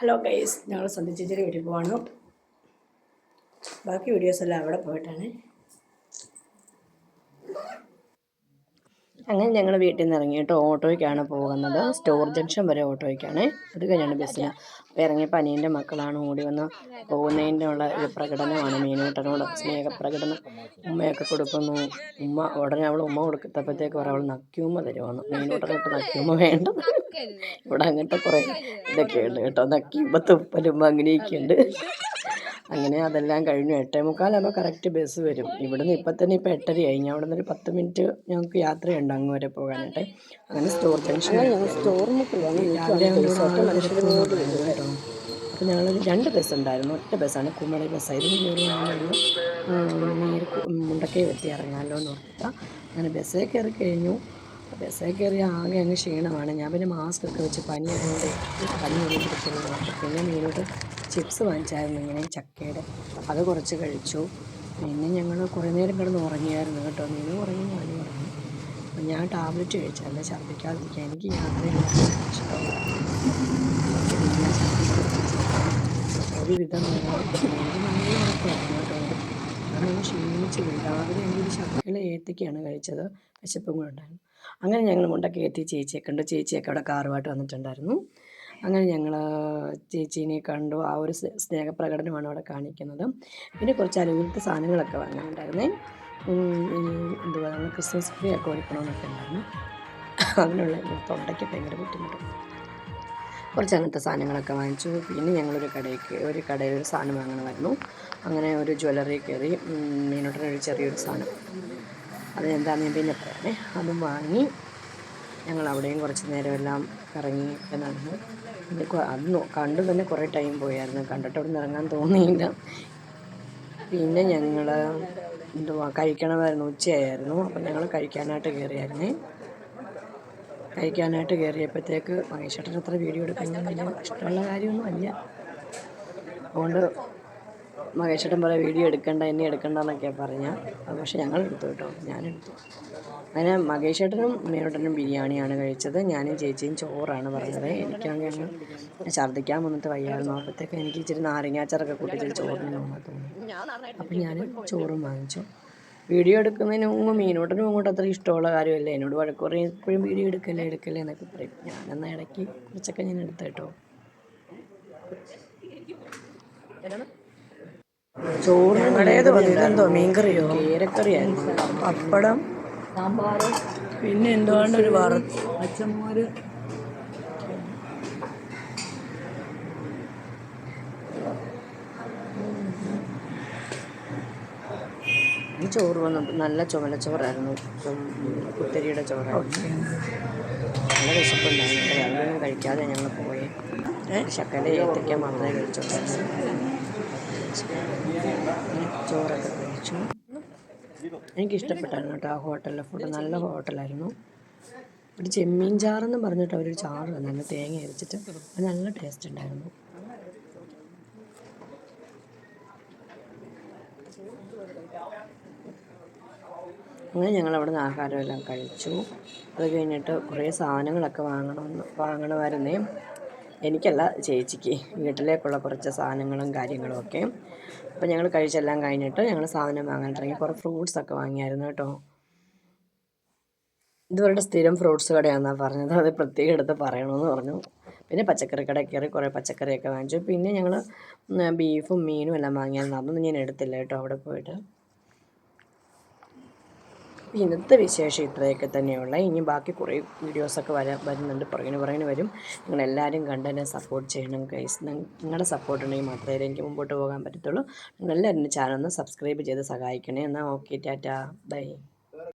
Hello guys ഞങ്ങൾ സന്ധിച്ചേച്ചിയുടെ വീട്ടിൽ പോവാണ്. ബാക്കി വീഡിയോസ് എല്ലാം അവിടെ പോയിട്ടാണ്. അങ്ങനെ ഞങ്ങൾ വീട്ടിൽ നിന്ന് ഇറങ്ങിയിട്ട് ഓട്ടോയ്ക്കാണ് പോകുന്നത്. സ്റ്റോർ ജംഗ്ഷൻ വരെ ഓട്ടോയ്ക്കാണ്. അത് കഴിഞ്ഞാണ് ബസ്സിന്. അപ്പോൾ ഇറങ്ങിയപ്പോൾ അനിയന്റെ മക്കളാണ് ഓടി വന്ന് പോകുന്നതിന്റെ ഉള്ള ഒരു പ്രകടനമാണ് മീനൂട്ടനോട്. സ്നേഹപ്രകടനം. ഉമ്മയൊക്കെ കൊടുക്കുന്നു. ഉമ്മ ഉടനെ അവൾ ഉമ്മ കൊടുക്കത്തപ്പോഴത്തേക്ക് പറയും അവൾ നക്കിയുമ്മ തരുവാണ് മീനൂട്ടനോട്ട് നക്കിയുമ്മ വേണ്ട. ഇവിടെ അങ്ങനത്തെ കുറേ ഇതൊക്കെ ഉണ്ട് കേട്ടോ. നക്കിയുമ്പ തുപ്പലും അങ്ങനെയൊക്കെ ഉണ്ട് അങ്ങനെ അതെല്ലാം കഴിഞ്ഞു. എട്ടേ മുക്കാലാകുമ്പോൾ കറക്റ്റ് ബസ് വരും. ഇവിടുന്ന് ഇപ്പം തന്നെ ഇപ്പം എട്ടരയായി. ഞാൻ അവിടെ നിന്ന് ഒരു പത്ത് മിനിറ്റ് ഞങ്ങൾക്ക് യാത്രയുണ്ട് അങ്ങ് വരെ പോകാനായിട്ട്. അങ്ങനെ സ്റ്റോർ ജംഗ്ഷൻ രാവിലെ കേട്ടോ. അപ്പോൾ ഞങ്ങൾ രണ്ട് ബസ് ഉണ്ടായിരുന്നു. ഒറ്റ ബസ്സാണ് കുമ്മളി ബസ്സായിരുന്നു ഞങ്ങളൊരു നേരെ മുണ്ടക്കൈ എത്തി ഇറങ്ങാമല്ലോ എന്ന് ഓർത്തിട്ടാ അങ്ങനെ ബസ്സേ കയറി കഴിഞ്ഞു. ബസ്സേ കയറി ആകെ അങ്ങ് ക്ഷീണമാണ്. ഞാൻ പിന്നെ മാസ്ക് ഒക്കെ വെച്ച് പനി ആയതുകൊണ്ട് പനി ഒന്നും പിടിക്കുന്നു പിന്നെ മീനോട്ട് ചിപ്സ് വാങ്ങിച്ചായിരുന്നു ഇങ്ങനെ ചക്കയുടെ. അത് കുറച്ച് കഴിച്ചു. പിന്നെ ഞങ്ങൾ കുറേ നേരം കിടന്ന് ഉറങ്ങിയായിരുന്നു കേട്ടോ. മീനും ഉറങ്ങി ഞാനും ഉറങ്ങി. അപ്പം ഞാൻ ടാബ്ലറ്റ് കഴിച്ചു. അല്ല ഛർദ്ദിക്കാതിരിക്കാൻ എനിക്ക് യാത്രയിൽ ഒരുവിധം അങ്ങനെ ക്ഷീണിച്ച് രാവിലെ എനിക്കൊരു ശക്കല ഏത്തയ്ക്കാണ് കഴിച്ചത്. വിശപ്പും കൂടെ ഉണ്ടായിരുന്നു. അങ്ങനെ ഞങ്ങൾ മുണ്ടൊക്കെ എത്തി ചേച്ചിയൊക്കെ ഉണ്ട് ചേച്ചിയൊക്കെ അവിടെ കാറുമായിട്ട് വന്നിട്ടുണ്ടായിരുന്നു. അങ്ങനെ ഞങ്ങൾ ചേച്ചീനെ കണ്ടു. ആ ഒരു സ്നേഹപ്രകടനമാണ് അവിടെ കാണിക്കുന്നത്. പിന്നെ കുറച്ച് അലുവിൽത്ത സാധനങ്ങളൊക്കെ വാങ്ങാനുണ്ടായിരുന്നേ. എന്തുവാ നമ്മൾ ക്രിസ്മസ് ട്രീ ഒക്കെ ഒരുക്കണമെന്നൊക്കെ ഉണ്ടായിരുന്നു. അതിനുള്ള തൊണ്ടയ്ക്ക് ഭയങ്കര ബുദ്ധിമുട്ടും. കുറച്ച് അങ്ങനത്തെ സാധനങ്ങളൊക്കെ വാങ്ങിച്ചു. പിന്നെ ഞങ്ങളൊരു കടയ്ക്ക് ഒരു കടയിൽ ഒരു സാധനം വാങ്ങണമായിരുന്നു. അങ്ങനെ ഒരു ജ്വല്ലറി കയറി മീനോട്ടനൊരു ചെറിയൊരു സാധനം. അത് എന്താണെന്ന് പിന്നെ പറയാമേ അതും വാങ്ങി. ഞങ്ങൾ അവിടെയും കുറച്ച് നേരം എല്ലാം കറങ്ങി ഒക്കെ നടന്നു. പിന്നെ അത് കണ്ടു തന്നെ കുറേ ടൈം പോയായിരുന്നു. കണ്ടിട്ട് അവിടെ നിന്ന് ഇറങ്ങാൻ തോന്നിയില്ല. പിന്നെ ഞങ്ങൾ എന്തുവാ കഴിക്കണമായിരുന്നു. ഉച്ചയായിരുന്നു. അപ്പം ഞങ്ങൾ കഴിക്കാനായിട്ട് കയറിയായിരുന്നേ കഴിക്കാനായിട്ട് കയറിയപ്പോഴത്തേക്ക് മഹേഷേട്ടൻ അത്ര വീഡിയോ എടുക്കാൻ വലിയ ഇഷ്ടമുള്ള കാര്യമൊന്നും അല്ല. അതുകൊണ്ട് മഹേഷേട്ടൻ പറയാം വീഡിയോ എടുക്കണ്ട എന്നെ എടുക്കണ്ടെന്നൊക്കെയാണ് പറഞ്ഞാൽ അത് പക്ഷേ ഞങ്ങൾ എടുത്തു കേട്ടോ ഞാനെടുത്തു അങ്ങനെ മകേഷേട്ടനും മേനോട്ടനും ബിരിയാണിയാണ് കഴിച്ചത് ഞാനും ചേച്ചിയും ചോറാണ് പറഞ്ഞത്. എനിക്കാണെങ്കിൽ ഛർദ്ദിക്കാൻ വന്നിട്ട് വയ്യായിരുന്നു. അപ്പോഴത്തേക്ക് എനിക്ക് ഇച്ചിരി നാരങ്ങാച്ചാറൊക്കെ കൂട്ടിച്ചിട്ട് ചോറിന് തോന്നി അപ്പം ഞാൻ ചോറും വാങ്ങിച്ചു. വീഡിയോ എടുക്കുന്നതിന് മുമ്പ് മീനോട്ടനും അങ്ങോട്ട് അത്ര ഇഷ്ടമുള്ള കാര്യമല്ല. എന്നോട് വഴക്ക് പറയും എപ്പോഴും വീഡിയോ എടുക്കല്ലേ എടുക്കല്ലേ എന്നൊക്കെ പറയും. ഞാനെന്ന ഇടയ്ക്ക് കുറച്ചൊക്കെ ഞാൻ എടുത്ത കേട്ടോ ചോറിന് എന്തോ മീൻകറിയോ? കേരക്കറിയായിരുന്നു. പപ്പടം. സാമ്പാർ പിന്നെ എന്തുകൊണ്ട് ഒരു വറ പച്ചമോര് ഈ ചോറ് വന്നപ്പോൾ നല്ല ചുമല ചോറായിരുന്നു കുത്തരിയുടെ ചോറായിരുന്നു. നല്ല വിശപ്പുണ്ടായിരുന്നു. കഴിക്കാതെ ഞങ്ങൾ പോയി. ശക്കല ഏത്തയ്ക്ക മാത്രമേ കഴിച്ചോണ്ടായിരുന്നു ചോറൊക്കെ കഴിച്ചു. എനിക്കിഷ്ടപ്പെട്ടായിരുന്നു കേട്ടോ ആ ഹോട്ടലിലെ ഫുഡ് നല്ല ഹോട്ടലായിരുന്നു. ഒരു ചെമ്മീൻ ചാറെന്ന് പറഞ്ഞിട്ട് അവരൊരു ചാറ് തന്നെ. തേങ്ങ അരച്ചിട്ട് അത് നല്ല ടേസ്റ്റ് ഉണ്ടായിരുന്നു. അങ്ങനെ ഞങ്ങൾ അവിടെ നിന്ന് ആഹാരമെല്ലാം കഴിച്ചു. അത് കഴിഞ്ഞിട്ട് കുറേ സാധനങ്ങളൊക്കെ വാങ്ങണമെന്ന് വാങ്ങണമായിരുന്നേ. എനിക്കല്ല ചേച്ചിക്ക് വീട്ടിലേക്കുള്ള കുറച്ച് സാധനങ്ങളും കാര്യങ്ങളും ഒക്കെ. അപ്പോൾ ഞങ്ങൾ കഴിച്ചെല്ലാം കഴിഞ്ഞിട്ട് ഞങ്ങൾ സാധനം വാങ്ങാൻ തുടങ്ങി. കുറേ ഫ്രൂട്ട്സൊക്കെ വാങ്ങിയായിരുന്നു കേട്ടോ. ഇതുവരുടെ സ്ഥിരം ഫ്രൂട്ട്സ് കടയാണെന്നാണ് പറഞ്ഞത്. അത് പ്രത്യേകം എടുത്ത് പറയണമെന്ന് പറഞ്ഞു. പിന്നെ പച്ചക്കറി കട കയറി കുറേ പച്ചക്കറിയൊക്കെ വാങ്ങിച്ചു. പിന്നെ ഞങ്ങൾ ബീഫും മീനും എല്ലാം വാങ്ങിയായിരുന്നു അതൊന്നും ഞാൻ എടുത്തില്ല കേട്ടോ അവിടെ പോയിട്ട്. ഇന്നത്തെ വിശേഷം ഇത്രയൊക്കെ തന്നെയുള്ള. ഇനി ബാക്കി കുറേ വീഡിയോസൊക്കെ വരാൻ വരുന്നുണ്ട്. പുറകിന് പുറകിന് വരും. നിങ്ങളെല്ലാവരും കണ്ട് എന്നെ സപ്പോർട്ട് ചെയ്യണം ഗൈസ് നിങ്ങളുടെ സപ്പോർട്ട് ഉണ്ടെങ്കിൽ മാത്രമേ എനിക്ക് മുമ്പോട്ട് പോകാൻ പറ്റത്തുള്ളൂ. നിങ്ങളെല്ലാവരും ചാനൽ ഒന്ന് സബ്സ്ക്രൈബ് ചെയ്ത് സഹായിക്കണേ. എന്നാൽ ഓക്കെ ടാറ്റാ. ബൈ